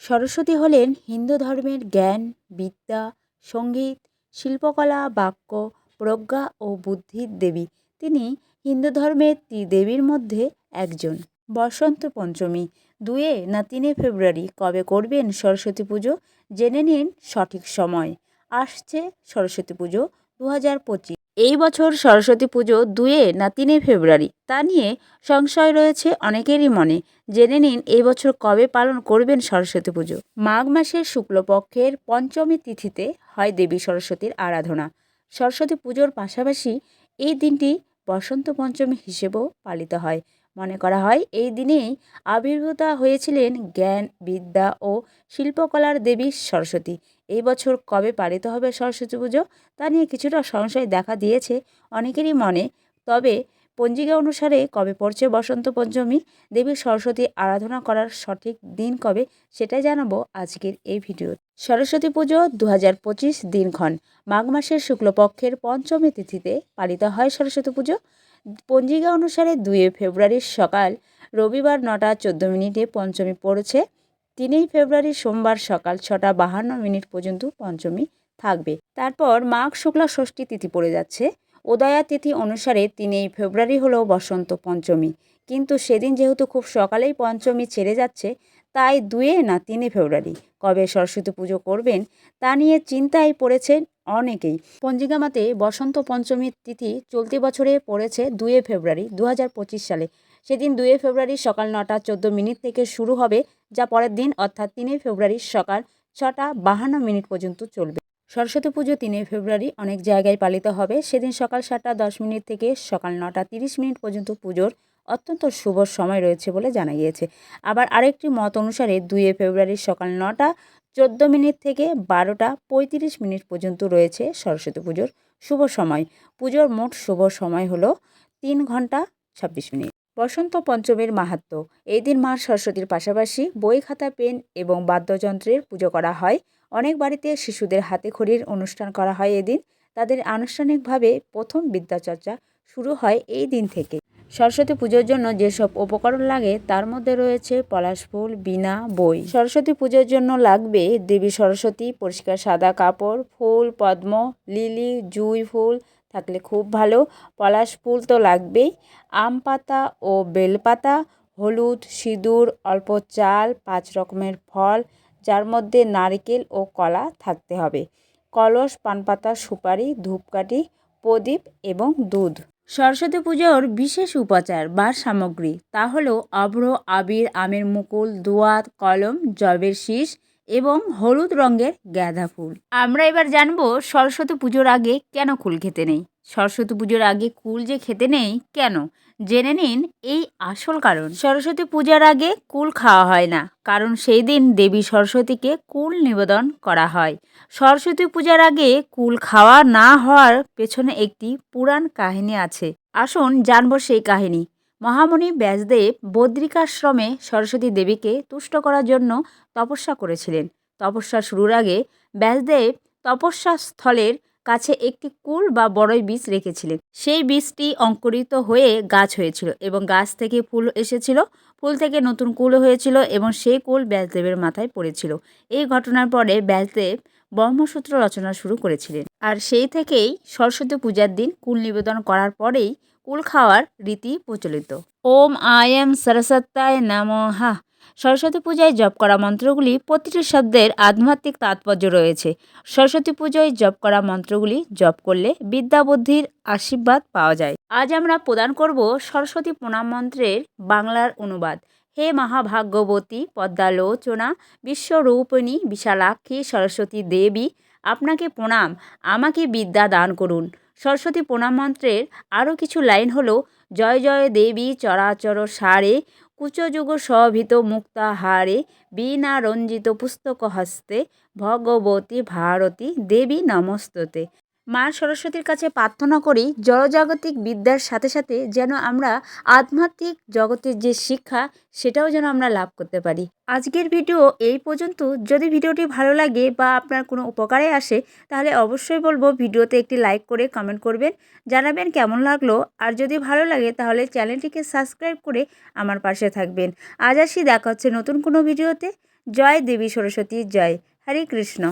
সরস্বতী হলেন হিন্দু ধর্মের জ্ঞান, বিদ্যা, সংগীত, শিল্পকলা, বাক্য, প্রজ্ঞা ও বুদ্ধির দেবী। তিনি হিন্দু ধর্মের ত্রিদেবীর মধ্যে একজন। বসন্ত পঞ্চমী, দুয়ে না তিনে ফেব্রুয়ারি, কবে করবেন সরস্বতী পুজো? জেনে নিন সঠিক সময়। আসছে সরস্বতী পুজো দু হাজার পঁচিশ। এই বছর সরস্বতী পুজো দুয়ে না তিনে ফেব্রুয়ারি? তা নিয়ে সংশয় রয়েছে অনেকেরই মনে। জেনে নিন, এই বছর কবে পালন করবেন সরস্বতী পুজো? মাঘ মাসের শুক্লপক্ষের পঞ্চমী তিথিতে হয় দেবী সরস্বতীর আরাধনা। সরস্বতী পুজোর পাশাপাশি এই দিনটি বসন্ত পঞ্চমী হিসেবেও পালিত হয়। মনে করা হয়। এই দিনেই আবির্ভূতা হয়েছিলেন জ্ঞান, বিদ্যা ও শিল্পকলার দেবী সরস্বতী। এই বছর কবে পালিত হবে সরস্বতী পুজো, তা নিয়ে কিছুটা সংশয় দেখা দিয়েছে অনেকেরই মনে। তবে পঞ্জিকা অনুসারে কবে পড়ছে বসন্ত পঞ্চমী দেবী সরস্বতী আরাধনা করার সঠিক দিন কবে, সেটাই জানাব আজকের এই ভিডিও সরস্বতী পুজো দু হাজার পঁচিশ দিনক্ষণ, মাঘ মাসের শুক্লপক্ষের পঞ্চমী তিথিতে পালিত হয় সরস্বতী পুজো। পঞ্জিকা অনুসারে দুয়ে ফেব্রুয়ারির সকাল রবিবার নটা চোদ্দ মিনিটে পঞ্চমী পড়েছে। তিনই ফেব্রুয়ারি সোমবার সকাল ছটা বাহান্ন মিনিট পর্যন্ত পঞ্চমী থাকবে। তারপর মাঘ, শুক্লা, ষষ্ঠী তিথি পড়ে যাচ্ছে। উদয়া তিথি অনুসারে তিনই ফেব্রুয়ারি হলো বসন্ত পঞ্চমী। কিন্তু সেদিন যেহেতু খুব সকালেই পঞ্চমী ছেড়ে যাচ্ছে, তাই দুয়ে না তিনে ফেব্রুয়ারি। কবে সরস্বতী পুজো করবেন তা নিয়ে চিন্তায় পড়েছেন অনেকেই। পঞ্জিকামাতে বসন্ত পঞ্চমীর তিথি চলতি বছরে পড়েছে দুয়ে ফেব্রুয়ারি দু হাজার পঁচিশ সালে। সেদিন দুয়ে ফেব্রুয়ারি সকাল নটা চোদ্দ মিনিট থেকে শুরু হবে, যা পরের দিন অর্থাৎ তিনে ফেব্রুয়ারি সকাল ছটা বাহান্ন মিনিট পর্যন্ত চলবে। সরস্বতী পুজো তিনই ফেব্রুয়ারি অনেক জায়গায় পালিত হবে। সেদিন সকাল সাতটা দশ মিনিট থেকে সকাল নটা তিরিশ মিনিট পর্যন্ত পুজোর অত্যন্ত শুভ সময় রয়েছে বলে জানা গিয়েছে। আবার আরেকটি মত অনুসারে দুইয়ে ফেব্রুয়ারি সকাল নটা চোদ্দ মিনিট থেকে বারোটা পঁয়ত্রিশ মিনিট পর্যন্ত রয়েছে সরস্বতী পুজোর শুভ সময়। পুজোর মোট শুভ সময় হলো তিন ঘণ্টা ছাব্বিশ মিনিট। বসন্ত পঞ্চমীর মাহাত্ম এই দিন মা সরস্বতীর পাশাপাশি বই খাতা, পেন এবং বাদ্যযন্ত্রের পুজো করা হয়। অনেক বাড়িতে শিশুদের হাতে খড়ির অনুষ্ঠান করা হয় এদিন। তাদের আনুষ্ঠানিকভাবে প্রথম বিদ্যাচর্চা শুরু হয় এই দিন থেকে। সরস্বতী পুজোর জন্য যেসব উপকরণ লাগে, তার মধ্যে রয়েছে পলাশ ফুল বিনা বই। সরস্বতী পুজোর জন্য লাগবে দেবী সরস্বতী, পরিষ্কার সাদা কাপড়, ফুল, পদ্ম, লিলি, জুই ফুল থাকলে খুব ভালো। পলাশ ফুল তো লাগবেই। আম পাতা ও বেলপাতা হলুদ, সিঁদুর, অল্প চাল, পাঁচ রকমের ফল যার মধ্যে নারকেল ও কলা থাকতে হবে। কলস, পানপাতা, সুপারি, ধূপকাঠি, প্রদীপ এবং দুধ। সরস্বতী পুজোর বিশেষ উপাচার বা সামগ্রী তা হলো অভ্র আবির, আমের মুকুল দোয়াত কলম, জবের শীষ এবং হলুদ রঙের গাঁদা ফুল। আমরা এবার জানব সরস্বতী পুজোর আগে কেন কুল খেতে নেই? সরস্বতী পুজোর আগে কুল যে খেতে নেই, কেন? জেনে নিন এই আসল কারণ। সরস্বতী পূজার আগে কুল খাওয়া হয় না, কারণ সেই দিন দেবী সরস্বতীকে কুল নিবেদন করা হয়। সরস্বতী পূজার আগে কুল খাওয়া না হওয়ার পেছনে একটি পুরাণ কাহিনী আছে। আসুন জানব সেই কাহিনী। মহামণি ব্যাসদেব বদ্রিকাশ্রমে সরস্বতী দেবীকে তুষ্ট করার জন্য তপস্যা করেছিলেন। তপস্যা শুরুর আগে ব্যাসদেব তপস্যা স্থলের কাছে একটি কুল বা বড়ই বীজ রেখেছিলেন। সেই বীজটি অঙ্কুরিত হয়ে গাছ হয়েছিল এবং গাছ থেকে ফুল এসেছিল। ফুল থেকে নতুন কুল হয়েছিল এবং সেই কুল ব্যাসদেবের মাথায় পড়েছিল। এই ঘটনার পরে ব্যাসদেব ব্রহ্মসূত্র রচনা শুরু করেছিলেন। আর সেই থেকেই সরস্বতী পূজার দিন কুল নিবেদন করার পরেই কুল খাওয়ার রীতি প্রচলিত। ওম আই এম সরস্বত্যায় নমঃ। সরস্বতী পূজায় জপ করা মন্ত্রগুলি প্রতিটি শব্দের আধ্যাত্মিক তাৎপর্য রয়েছে। সরস্বতী পুজোয় জপ করা মন্ত্রগুলি জপ করলে বিদ্যা বুদ্ধির আশীর্বাদ পাওয়া যায়। আজ আমরা প্রদান করব সরস্বতী প্রণাম মন্ত্রের বাংলার অনুবাদ। হে মহাভাগ্যবতী পদ্মালোচনা, বিশ্বরূপিণী বিশালাক্ষী সরস্বতী দেবী, আপনাকে প্রণাম, আমাকে বিদ্যা দান করুন। সরস্বতী প্রণাম মন্ত্রের আরও কিছু লাইন হলো, জয় জয় দেবী চরাচর সারে কুচযুগ শোভিত মুক্তাহারে বীণা রঞ্জিত পুস্তক হস্তে ভগবতী ভারতী দেবী নমস্ততে। মা সরস্বতীর কাছে প্রার্থনা করি, জড়জাগতিক বিদ্যার সাথে সাথে যেন আমরা আধ্যাত্মিক জগতের যে শিক্ষা, সেটাও যেন আমরা লাভ করতে পারি। আজকের ভিডিও এই পর্যন্ত। যদি ভিডিওটি ভালো লাগে বা আপনার কোনো উপকারে আসে, তাহলে অবশ্যই বলব ভিডিওতে একটি লাইক করে কমেন্ট করবেন, জানাবেন কেমন লাগল। আর যদি ভালো লাগে, তাহলে চ্যানেলটিকে সাবস্ক্রাইব করে আমার পাশে থাকবেন। আজ আসি, দেখা হচ্ছে নতুন কোনো ভিডিওতে। জয় দেবী সরস্বতী, জয়। হরে কৃষ্ণ।